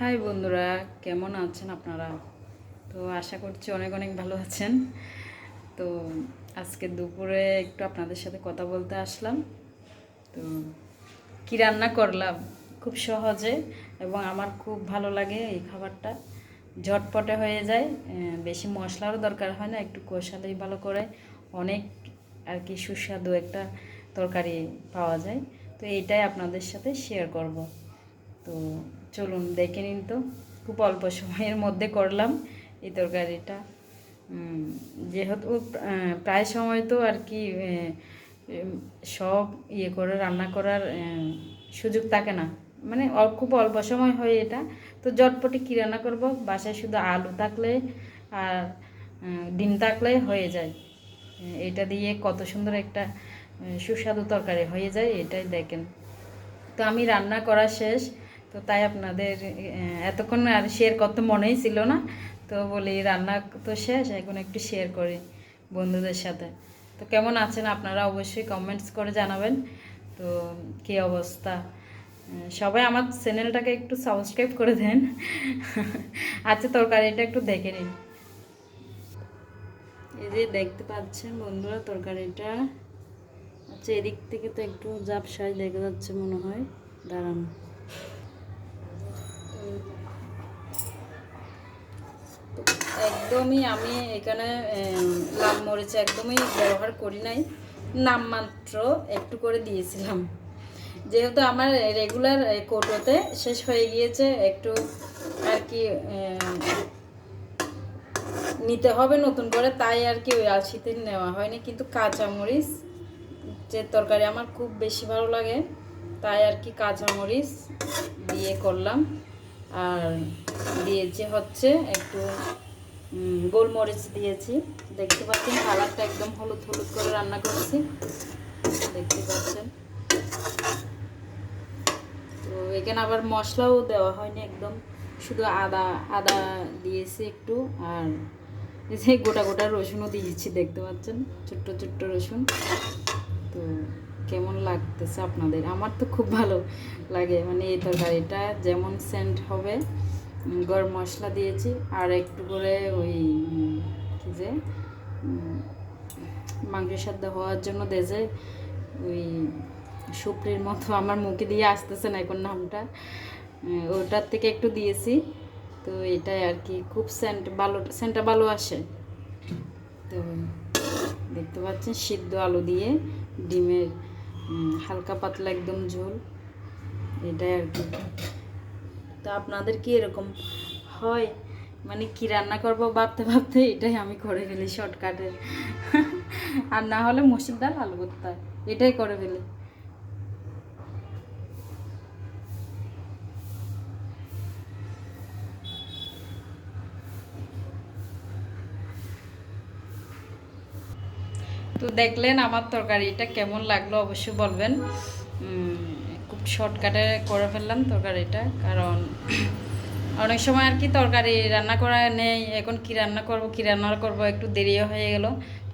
High বন্ধুরা, কেমন আছেন আপনারা? তো আশা করছি অনেক অনেক ভালো আছেন। তো আজকে দুপুরে একটু আপনাদের সাথে কথা বলতে আসলাম। তো কি রান্না করলাম? খুব সহজে এবং আমার খুব ভালো লাগে এই খাবারটা। ঝটপটে হয়ে যায়। বেশি মশলারও দরকার হয় না, একটু কষালেই ভালো করে। অনেক আর কি সুস্বাদু একটা তরকারি পাওয়া যায়। তো এইটাই আপনাদের সাথে শেয়ার করব। তো চলুন দেখে নিন তো। খুব অল্প সময়ের মধ্যে করলাম এই তরকারিটা। যেহেতু প্রায় সময় তো আর কি সব ইয়ে করে, রান্না করার সুযোগ থাকে না। মানে খুব অল্প সময় হয় এটা। তো জটপটে কী রান্না করব? বাসায় শুধু আলু থাকলে আর ডিম থাকলে হয়ে যায়। এটা দিয়ে কত সুন্দর একটা সুস্বাদু তরকারি হয়ে যায়, এটাই দেখেন। তো আমি রান্না করা শেষ। তো তাই আপনাদের এতক্ষণ আর শেয়ার করতে মনেই ছিল না। তো বলি রান্না তো শেষ, এখন একটু শেয়ার করি বন্ধুদের সাথে। তো কেমন আছেন আপনারা অবশ্যই কমেন্টস করে জানাবেন। তো কী অবস্থা? সবাই আমার চ্যানেলটাকে একটু সাবস্ক্রাইব করে দেন। আচ্ছা তরকারিটা একটু দেখে নিন এই যে দেখতে পাচ্ছেন বন্ধুরা তরকারিটা। আচ্ছা এদিক থেকে তো একটু জাপসাই দেখা যাচ্ছে মনে হয়। দাঁড়ান। একদমই আমি এখানে লাল মরিচ একদমই ব্যবহার করি নাই। নামমাত্র একটু করে দিয়েছিলাম। যেহেতু আমার রেগুলার কোটোতে শেষ হয়ে গিয়েছে, একটু আর কি নিতে হবে নতুন করে, তাই আর কি ওই আলসিতে নেওয়া হয়নি। কিন্তু কাঁচামরিচ, যে তরকারি আমার খুব বেশি ভালো লাগে, তাই আর কি কাঁচামরিচ দিয়ে করলাম। আর দিয়েছি হচ্ছে একটু গোলমরিচ দিয়েছি। দেখতে পাচ্ছেন কালারটা একদম হলুদ হলুদ করে রান্না করেছি। দেখতে পাচ্ছেন। তো এখানে আবার মশলাও দেওয়া হয়নি একদম। শুধু আদা আদা দিয়েছি একটু আর গোটা গোটা রসুনও দিয়েছি, দেখতে পাচ্ছেন? ছোট্ট ছোট্ট রসুন। তো কেমন লাগতেছে আপনাদের? আমার তো খুব ভালো লাগে। মানে এই তরকারিটা যেমন সেন্ট হবে গরম মশলা দিয়েছি, আর একটু করে ওই কি যে মাংস সাথে হওয়ার জন্য দেজে ওই সুপ্রির মতো আমার মুখে দিয়ে আসতেছে না এখন নামটা। ওটার থেকে একটু দিয়েছি। তো এটাই আর কি, খুব সেন্ট ভালো সেন্টটা ভালো আসে। তো দেখতে পাচ্ছেন, সিদ্ধ আলু দিয়ে ডিমের হালকা পাতলা একদম ঝোল। এটাই আর কি। তো আপনাদের কি এরকম হয়? মানে কি রান্না করব ভাবতে ভাবতে এটাই আমি করে ফেলি শর্টকাটে আর না হলে মসুর ডাল আলু ভর্তা, এটাই করে ফেলি। তো দেখলেন আমার তরকারিটা কেমন লাগল অবশ্যই বলবেন। খুব শর্টকাটে করে ফেললাম তরকারিটা, কারণ অনেক সময় আর কি তরকারি রান্না করা নেই, এখন কি রান্না করব, কি রান্না করব, একটু দেরিও হয়ে গেল,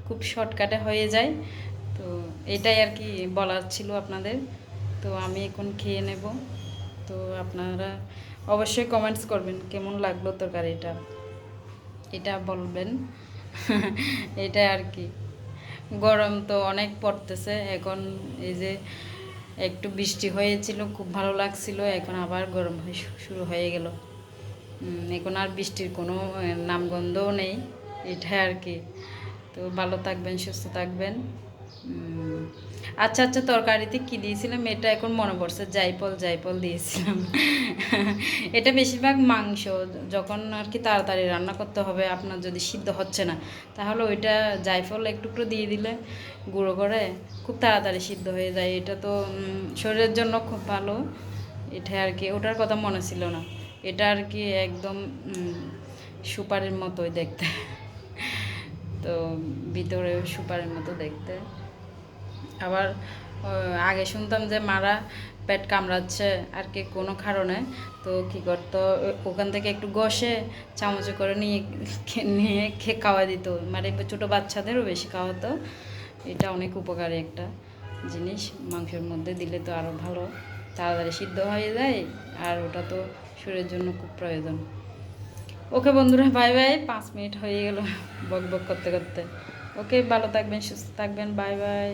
খুব শর্টকাটে হয়ে যায়। তো এটাই আর কি বলার ছিল আপনাদের, তো আমি এখন খেয়ে নেব। তো আপনারা অবশ্যই কমেন্টস করবেন, কেমন লাগল তরকারিটা? এটা বলবেন। এটা আর কি। গরম তো অনেক পড়তেছে। এখন এই যে একটু বৃষ্টি হয়েছিল, খুব ভালো লাগছিল, এখন আবার গরম শুরু হয়ে গেল। এখন আর বৃষ্টির কোনো নামগন্ধও নেই, এটা আর কি। তো ভালো থাকবেন, সুস্থ থাকবেন। আচ্ছা আচ্ছা তরকারিতে কি দিয়েছিলাম? এটা এখন মনে পড়ছে, জাইপল জাইপল দিয়েছিলাম। এটা বেশিরভাগ মাংস, যখন আর কি তাড়াতাড়ি রান্না করতে হবে, আপনার যদি সিদ্ধ হচ্ছে না, তাহলে ওইটা জাইফল একটু দিয়ে দিলে, গুঁড়ো করে খুব তাড়াতাড়ি সিদ্ধ হয়ে যায়। এটা তো শরীরের জন্য খুব ভালো। এটা আর কি, ওটার কথা মনে ছিল না। এটা আর কি একদম সুপারির মতোই দেখতে। তো ভিতরে সুপারের মতো দেখতে। আবার আগে শুনতাম যে মারা পেট কামড়াচ্ছে আর কি কোনো কারণে। তো কি করতো? ওখান থেকে একটু ঘষে চামচে করে নিয়ে নিয়ে খেয়ে খাওয়া দিত। মানে ছোটো বাচ্চাদেরও বেশি খাওয়াতো। এটা অনেক উপকারী একটা জিনিস। মাংসের মধ্যে দিলে তো আরও ভালো। তাড়াতাড়ি সিদ্ধ হয়ে যায় আর ওটা তো শরীরের জন্য খুব প্রয়োজন। ওকে বন্ধুরা, বাই বাই। পাঁচ মিনিট হয়ে গেল বক বক করতে করতে। ওকে, ভালো থাকবেন, সুস্থ থাকবেন। Bye bye.